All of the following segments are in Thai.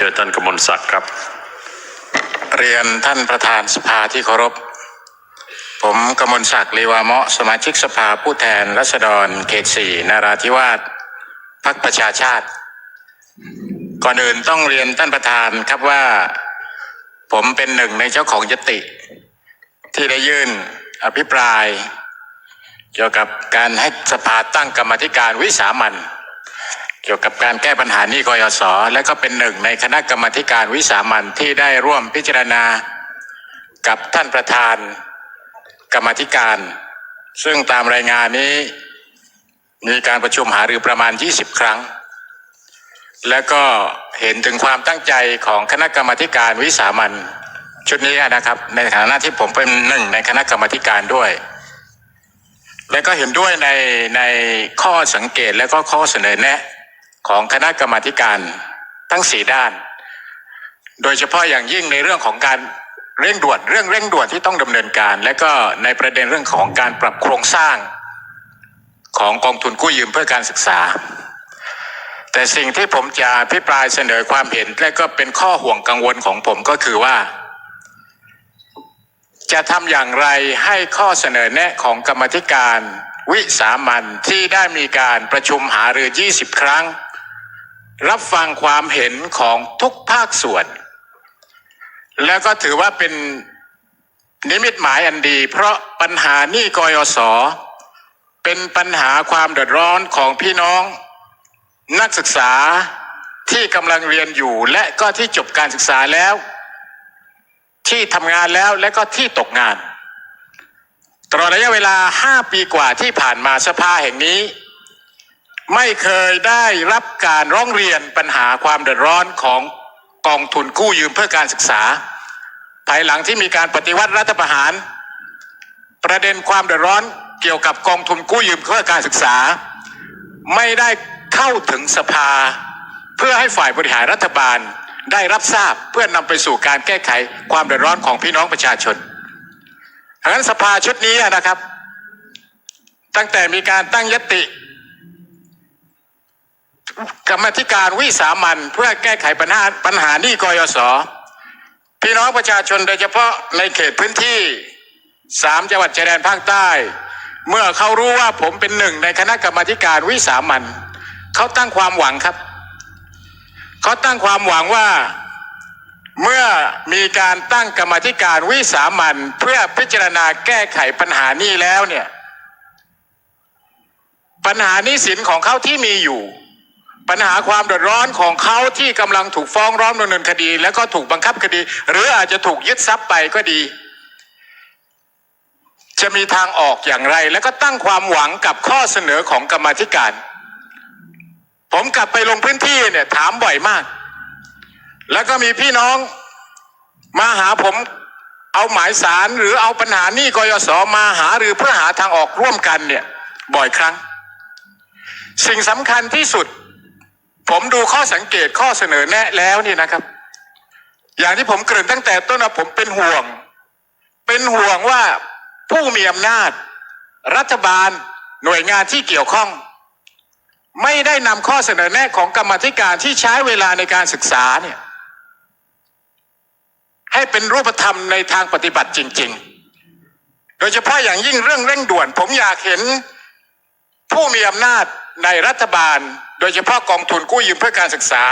เชิญท่านกมลศักดิ์ครับ เรียนท่านประธานสภาที่เคารพ ผมกมลศักดิ์ลีวาเมาะสมาชิกสภาผู้แทนรัษฎรเขตสี่นาราธิวาสพักประชาชาติ ก่อนอื่นต้องเรียนท่านประธานครับว่า ผมเป็นหนึ่งในเจ้าของยติ ที่ได้ยื่นอภิปราย เกี่ยวกับการให้สภาตั้งกรรมธิการวิสามัน กี่ยวกับการแก้ปัญหานี้กยศและก็เป็นหนึ่งในคณะกรรมการวิสามันที่ได้ร่วมพิจารณา กับท่านประธาน กรรมธิการ ซึ่งตามรายงานนี้ มีการประชุมหารือประมาณ 20 ครั้ง และก็เห็นถึงความตั้งใจของคณะกรรมการวิสามันชุดนี้นะครับ ในฐานะที่ผมเป็นหนึ่งในคณะกรรมการด้วยและก็เห็นด้วยในในข้อสังเกตและก็ข้อเสนอแนะ ของคณะกรรมาการทั้งสี่ด้าน โดยเฉพาะอย่างยิ่งในเรื่องของการเร่งด่วนเรื่องเร่งด่วนที่ต้องดำเนินการ และก็ในประเด็นเรื่องของการปรับโครงสร้างของกองทุนกู้ยืมเพื่อการศึกษา แต่สิ่งที่ผมจะพิปรายเสนอความเห็น และก็เป็นข้อห่วงกังวลของผมก็คือว่า จะทำอย่างไรให้ข้อเสนอแนะของกรรมธิการ วิสามันที่ได้มีการประชุมหารือ 20 ครั้ง รับฟังความเห็นของทุกภาคส่วน แล้วก็ถือว่าเป็นนิมิตหมายอันดี เพราะปัญหานี้กยศเป็นปัญหาความเดือดร้อนของพี่น้อง นักศึกษาที่กำลังเรียนอยู่และก็ที่จบการศึกษาแล้ว ที่ทำงานแล้วและก็ที่ตกงานตลอดระยะเวลา 5 ปีกว่าที่ผ่านมาสภาแห่งนี้ ไม่เคยได้รับการร้องเรียนปัญหาความเดือดร้อนของกองทุนกู้ยืมเพื่อการศึกษา ภายหลังที่มีการปฏิวัติรัฐประหาร ประเด็นความเดือดร้อนเกี่ยวกับกองทุนกู้ยืมเพื่อการศึกษา ไม่ได้เข้าถึงสภา เพื่อให้ฝ่ายบริหารรัฐบาลได้รับทราบเพื่อนำไปสู่การแก้ไขความเดือดร้อนของพี่น้องประชาชนดังนั้นสภาชุดนี้นะครับ ตั้งแต่มีการตั้งยติ กรรมธิการวิสามันเพื่อแก้ไขปัญหาปัญหานี้กยศพี่น้องประชาชนโดยเฉพาะในเขตพื้นที่สามจังหวัดชายแดนภาคใต้ เมื่อเขารู้ว่าผมเป็นหนึ่งในคณะกรรมธิการวิสามันเขาตั้งความหวังครับ เขาตั้งความหวังว่าเมื่อมีการตั้งกรรมธิการวิสามันเพื่อพิจารณาแก้ไขปัญหานี้แล้วเนี่ย ปัญหานี้สินของเขาที่มีอยู่ ปัญหาความเดือดร้อนของเขาที่กำลังถูกฟ้องร้องดำเนินคดี แล้วก็ถูกบังคับคดี หรืออาจจะถูกยึดทรัพย์ไปก็ดี จะมีทางออกอย่างไร แล้วก็ตั้งความหวังกับข้อเสนอของกรรมธิการ ผมกลับไปลงพื้นที่เนี่ยถามบ่อยมาก แล้วก็มีพี่น้องมาหาผมเอาหมายสารหรือเอาปัญหานี้กยศมาหาหรือเพื่อหาทางออกร่วมกันเนี่ยบ่อยครั้ง สิ่งสำคัญที่สุด ผมดูข้อสังเกตข้อเสนอแนะแล้วนี่นะครับ อย่างที่ผมเกริ่นตั้งแต่ต้นนะผมเป็นห่วง เป็นห่วงว่าผู้มีอำนาจ รัฐบาลหน่วยงานที่เกี่ยวข้อง ไม่ได้นำข้อเสนอแนะของกรรมธิการที่ใช้เวลาในการศึกษาเนี่ยให้เป็นรูปธรรมในทางปฏิบัติจริง ๆ โดยเฉพาะอย่างยิ่งเรื่องเร่งด่วน ผมอยากเห็นผู้มีอำนาจในรัฐบาล โดยเฉพาะกองทุนกู้ยืมเพื่อการศึกษา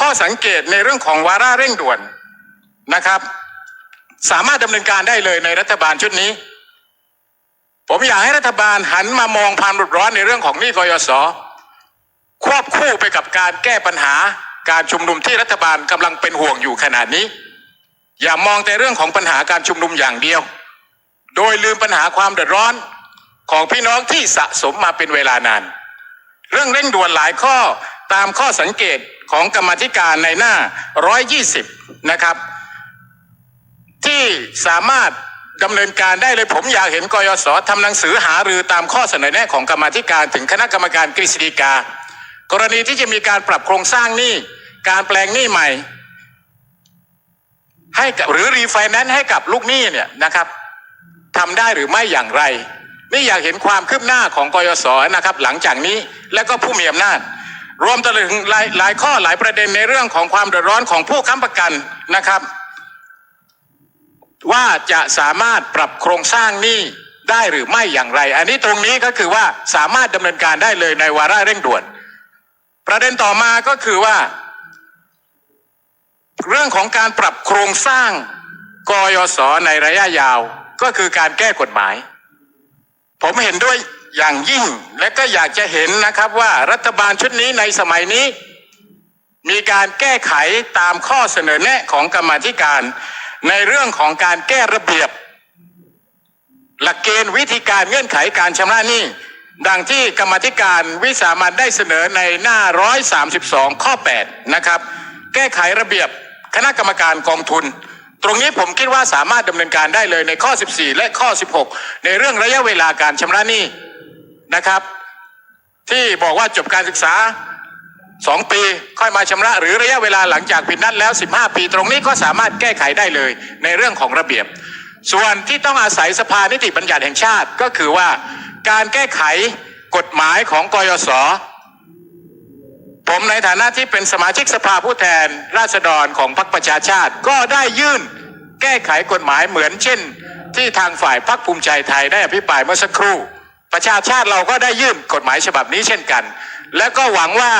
ข้อสังเกตในเรื่องของวาระเร่งด่วนนะครับ สามารถดำเนินการได้เลยในรัฐบาลชุดนี้ ผมอยากให้รัฐบาลหันมามองความรุดร้อนในเรื่องของหนี้กยศควบคู่ไปกับการแก้ปัญหาการชุมนุมที่รัฐบาลกำลังเป็นห่วงอยู่ขนาดนี้ อย่ามองแต่เรื่องของปัญหาการชุมนุมอย่างเดียว โดยลืมปัญหาความเดือดร้อนของพี่น้องที่สะสมมาเป็นเวลานาน เรื่องเร่งด่วนหลายข้อตามข้อสังเกตของกรรมธิการในหน้า 120 นะครับ ที่สามารถดำเนินการได้เลยผมอยากเห็นกยศทำหนังสือหารือตามข้อเสนอแนะของกรรมธิการถึงคณะกรรมการกฤษฎีกา กรณีที่จะมีการปรับโครงสร้างหนี้การแปลงหนี้ใหม่ ให้กับหรือรีไฟแนนซ์ให้กับลูกหนี้เนี่ยนะครับทำได้หรือไม่อย่างไร นี่อยากเห็นความคืบหน้าของกยศนะครับ หลังจากนี้และก็ผู้มีอำนาจ รวมถึงหลายหลายข้อหลายประเด็นในเรื่องของความเดือดร้อนของผู้ค้ำประกันนะครับ ว่าจะสามารถปรับโครงสร้างหนี้ได้หรือไม่อย่างไร อันนี้ตรงนี้ก็คือว่าสามารถดำเนินการได้เลยในวาระเร่งด่วน ประเด็นต่อมาก็คือว่า เรื่องของการปรับโครงสร้างกยศในระยะยาวก็คือการแก้กฎหมาย ผมเห็นด้วยอย่างยิ่งและก็อยากจะเห็นนะครับว่ารัฐบาลชุดนี้ในสมัยนี้ มีการแก้ไขตามข้อเสนอแนะของกรรมธิการ ในเรื่องของการแก้ระเบียบ หลักเกณฑ์วิธีการเงื่อนไขการชำระหนี้ดังที่กรรมธิการวิสามันได้เสนอในหน้า 132 ข้อ 8 นะครับ แก้ไขระเบียบคณะกรรมการกองทุน ตรงนี้ผมคิดว่าสามารถดำเนินการได้เลยในข้อ 14 และข้อ 16 ในเรื่องระยะเวลาการชำระหนี้นะครับ ที่บอกว่าจบการศึกษาสองปีค่อยมาชำระหรือระยะเวลาหลังจากปิดนัดแล้ว 15 ปี ตรงนี้ก็สามารถแก้ไขได้เลยในเรื่องของระเบียบ ส่วนที่ต้องอาศัยสภานิติบัญญัติแห่งชาติก็คือว่าการแก้ไขกฎหมายของกยศ ผมในฐานะที่เป็นสมาชิกสภาผู้แทนราษฎรของพรรคประชาชาติ ก็ได้ยื่นแก้ไขกฎหมายเหมือนเช่น ที่ทางฝ่ายพรรคภูมิใจไทยได้อภิปรายเมื่อสักครู่ ประชาชาติเราก็ได้ยื่นกฎหมายฉบับนี้เช่นกัน และก็หวังว่า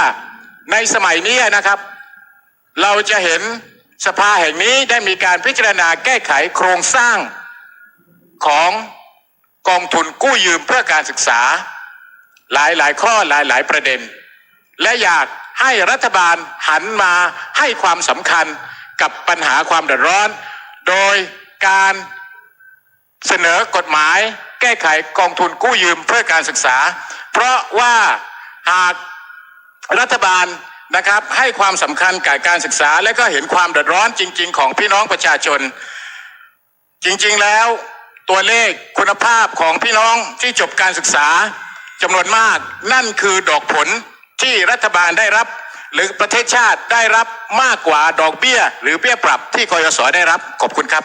ในสมัยนี้นะครับ เราจะเห็นสภาแห่งนี้ได้มีการพิจารณาแก้ไขโครงสร้างของกองทุนกู้ยืมเพื่อการศึกษา หลายหลายข้อหลายหลายประเด็น และอยากให้รัฐบาลหันมาให้ความสำคัญกับปัญหาความเดือดร้อน โดยการเสนอกฎหมายแก้ไขกองทุนกู้ยืมเพื่อการศึกษา เพราะว่าหากรัฐบาลนะครับให้ความสำคัญกับการศึกษา และก็เห็นความเดือดร้อนจริง ๆ ของพี่น้องประชาชน จริงๆแล้วตัวเลขคุณภาพของพี่น้องที่จบการศึกษาจำนวนมาก นั่นคือดอกผล ที่รัฐบาลได้รับ หรือประเทศชาติได้รับมากกว่าดอกเบี้ย หรือเบี้ยปรับที่กยศได้รับขอบคุณครับ